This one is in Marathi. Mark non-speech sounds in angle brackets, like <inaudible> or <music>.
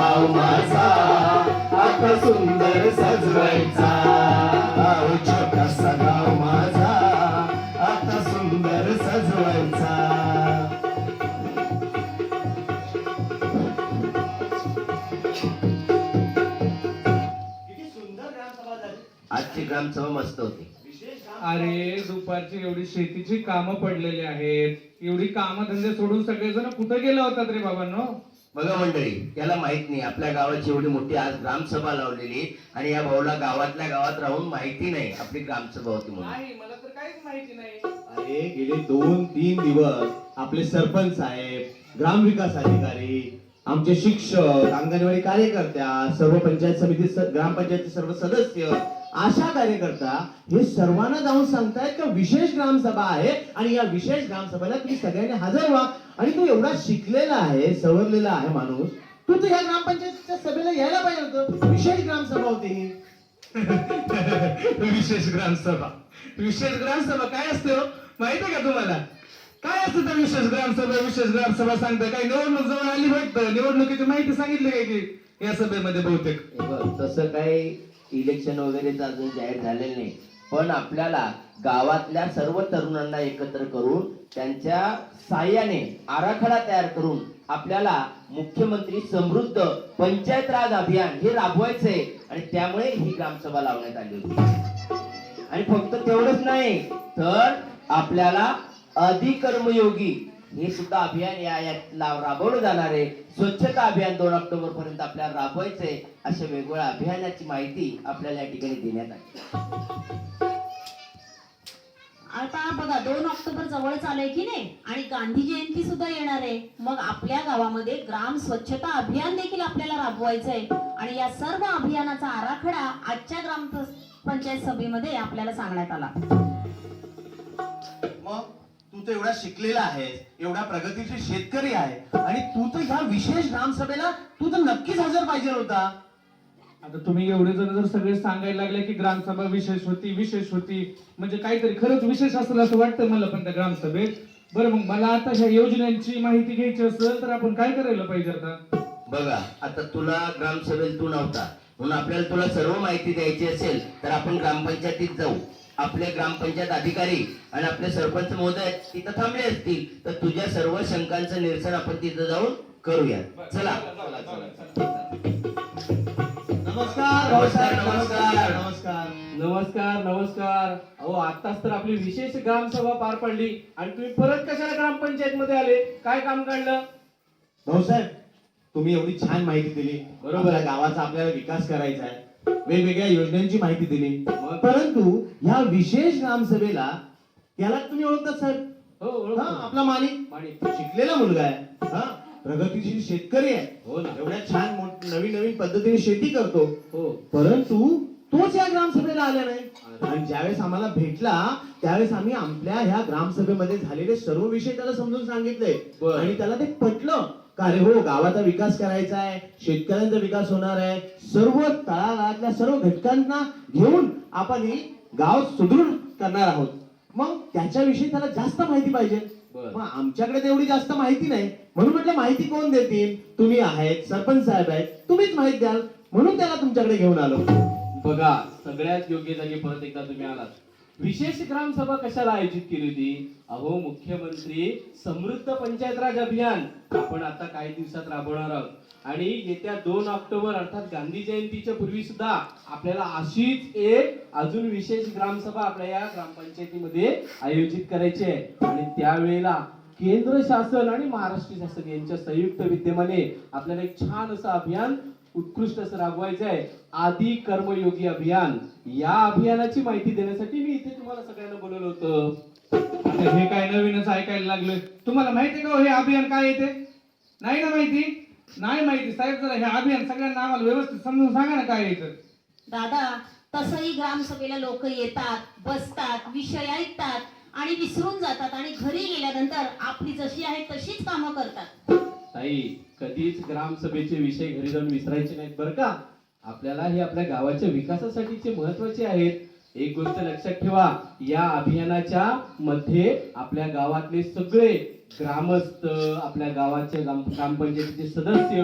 गाव माझा आता सुंदर सजवायचा. छोटासा गाव माझा. आता सुंदर सजवायचा. किती सुंदर ग्रामसभा झाली आजची ग्रामसभा मस्त होती. अरे दुपारची एवढी शेतीची कामं पडलेली आहेत. एवढी कामं धंदे सोडून सगळेजण कुठे गेले होतात रे बाबांनो? बघा मंडळी त्याला माहीत नाही. आपल्या गावाची एवढी मोठी आज ग्रामसभा लावलेली आणि या भाऊला गावातल्या गावात राहून माहिती नाही. आपली ग्रामसभा होती म्हणून. नाही मला तर काहीच माहिती नाही. अरे गेले दोन तीन दिवस आपले सरपंच साहेब ग्रामविकास अधिकारी आमचे शिक्षक अंगणवाडी कार्यकर्त्या सर्व पंचायत समिती ग्रामपंचायत ग्रामपंचायतचे सर्व सदस्य आशा कार्यकर्ता हे सर्वांना जाऊन सांगतायत का विशेष ग्रामसभा आहे आणि या विशेष ग्रामसभेला तुम्ही सगळ्यांनी हजर व्हा. आणि तू एवढा शिकलेला आहे सवरलेला आहे माणूस तू तर या ग्रामपंचायतीच्या सभेला यायला पाहिजे होतं. विशेष ग्रामसभा होती ही. <laughs> विशेष ग्रामसभा विशेष ग्रामसभा काय असतं हो? माहिती आहे का तुम्हाला? काय असतं त्या विशेष ग्रामसभा विशेष ग्रामसभा सांगतं काही निवडणूक जवळ आली फक्त निवडणुकीची माहिती सांगितली काय की या सभेमध्ये बहुतेक? हे बघ, तसं काही इलेक्शन वगैरे तर अजून जाहीर झालेलं नाही. पण आपल्याला गावातल्या सर्व तरुणांना एकत्र करून त्यांच्या साह्याने आराखडा तयार करून आपल्याला मुख्यमंत्री समृद्ध पंचायत राज अभियान हे राबवायचंय आणि त्यामुळे ही ग्रामसभा लावण्यात आली होती. आणि फक्त तेवढंच नाही तर आपल्याला अधिकर्मयोगी हे सुद्धा अभियान या यात राबवलं जाणार आहे. स्वच्छता अभियान दोन ऑक्टोबर पर्यंत आपल्याला राबवायचंय अशा वेगवेगळ्या अभियानाची माहिती आपल्याला या ठिकाणी देण्यात आली. आता बघा दोन ऑक्टोबर जवळच आलंय की नाही? आणि गांधी जयंती सुद्धा येणार आहे. मग आपल्या गावामध्ये ग्राम स्वच्छता अभियान देखील आपल्याला राबवायचंय. आणि या सर्व अभियानाचा आराखडा आजच्या ग्राम पंचायत सभेमध्ये आपल्याला सांगण्यात आला. तू तर एवढा शिकलेला आहेस एवढा प्रगतीचे शेतकरी आहे आणि तू तर ह्या विशेष ग्रामसभेला तू तर नक्कीच हजर पाहिजे होता. आता तुम्ही एवढे जण जर सगळे सांगायला लागले की ग्रामसभा विशेष होती विशेष होती म्हणजे काहीतरी खरंच विशेष असेल असं वाटतं मला पण त्या ग्रामसभेत. बरं मग मला आता ह्या योजनांची माहिती घ्यायची असेल तर आपण काय करायला पाहिजे आता? बघा आता तुला ग्रामसभेत तू नव्हता म्हणून आपल्याला तुला सर्व माहिती द्यायची असेल तर आपण ग्रामपंचायतीत जाऊ. आपले ग्रामपंचायत अधिकारी आणि आपले सरपंच महोदय तिथं थांबले असतील तर तुझ्या सर्व शंकांचं निरसन आपण तिथं जाऊन करूया चला. नमस्कार नमस्कार, भाऊसाहेब, नमस्कार. नमस्कार. नमस्कार नमस्कार. अहो आताच तर आपली विशेष ग्रामसभा पार पडली. आणि तुम्ही परत कशाला ग्रामपंचायत मध्ये आले? काय काम काढलं? भाऊसाहेब तुम्ही एवढी छान माहिती दिली. बरोबर. आहे गावाचा आपल्याला विकास करायचा आहे. वेगवेगळ्या योजनांची माहिती दिली. परंतु ह्या विशेष ग्रामसभेला याला तुम्ही ओळखतात साहेब? हो हा ओळखतो. आपला मालिक? माणिक. शिकलेला मुलगा आहे. हा प्रगतीशील शेतकरी आहे. हो ना. एवढ्या छान नवीन नवीन पद्धतीने शेती करतो. हो. परंतु तोच या ग्रामसभेला आला नाही. आणि ज्यावेळेस आम्हाला भेटला त्यावेळेस आम्ही आपल्या ह्या ग्रामसभेमध्ये झालेले सर्व विषय त्याला समजून सांगितले. आणि त्याला ते पटलं का अरे हो गावाचा विकास करायचा आहे शेतकऱ्यांचा विकास होणार आहे. सर्व तळागाळातल्या सर्व घटकांना घेऊन आपण ही गाव सुदृढ करणार आहोत. मग त्याच्याविषयी त्याला जास्त माहिती पाहिजे. मग आमच्याकडे तेवढी जास्त माहिती नाही. म्हणून म्हटलं माहिती कोण देतील? तुम्ही आहेत सरपंच साहेब आहेत. तुम्हीच माहिती द्याल. म्हणून त्याला तुमच्याकडे घेऊन आलो. बघा सगळ्यात योग्य जागी परत एकदा तुम्ही आलात. विशेष ग्रामसभा कशाला आयोजित केली होती? अहो मुख्यमंत्री समृद्ध पंचायत राज अभियान. आपण आता काही दिवसात राबवणार आहोत. आणि येत्या दोन ऑक्टोबर अर्थात गांधी जयंतीच्या पूर्वी सुद्धा आपल्याला अशीच एक अजून विशेष ग्रामसभा आपल्या या ग्रामपंचायतीमध्ये आयोजित करायची आहे. आणि त्यावेळेला केंद्र शासन आणि महाराष्ट्र शासन यांच्या संयुक्त विद्यमाने आपल्याला एक छान असं अभियान उत्कृष्ट असं राबवायचं आहे आदी कर्मयोगी अभियान. या अभियानाची माहिती देण्यासाठी मी इथे तुम्हाला सगळ्यांना बोलवलं होतं. आता हे काय नवीनच ऐकायला लागलोय. तुम्हाला माहिती आहे का हो हे अभियान काय येते नाही ना माहिती? नाही माहिती. साहेब जरा हे अभियान सगळ्यांना आम्हाला व्यवस्थित समजून सांगा ना काय येतं दादा तसंही ग्रामसभेला लोक येतात बसतात विषय ऐकतात. आणि विसरून जातात आणि घरी गेल्यानंतर आपली जशी आहे तशीच कामं करतात. ताई कधीच ग्रामसभेचे विषय घरी जाऊन विसरायचे नाहीत बरं का? आपल्याला हे आपल्या गावाच्या विकासासाठीचे महत्त्वाचे आहेत. एक गोष्ट लक्षात ठेवा या अभियानाच्या मध्ये आपल्या गावातले सगळे ग्रामस्थ आपल्या गावाचे ग्रामपंचायतीचे सदस्य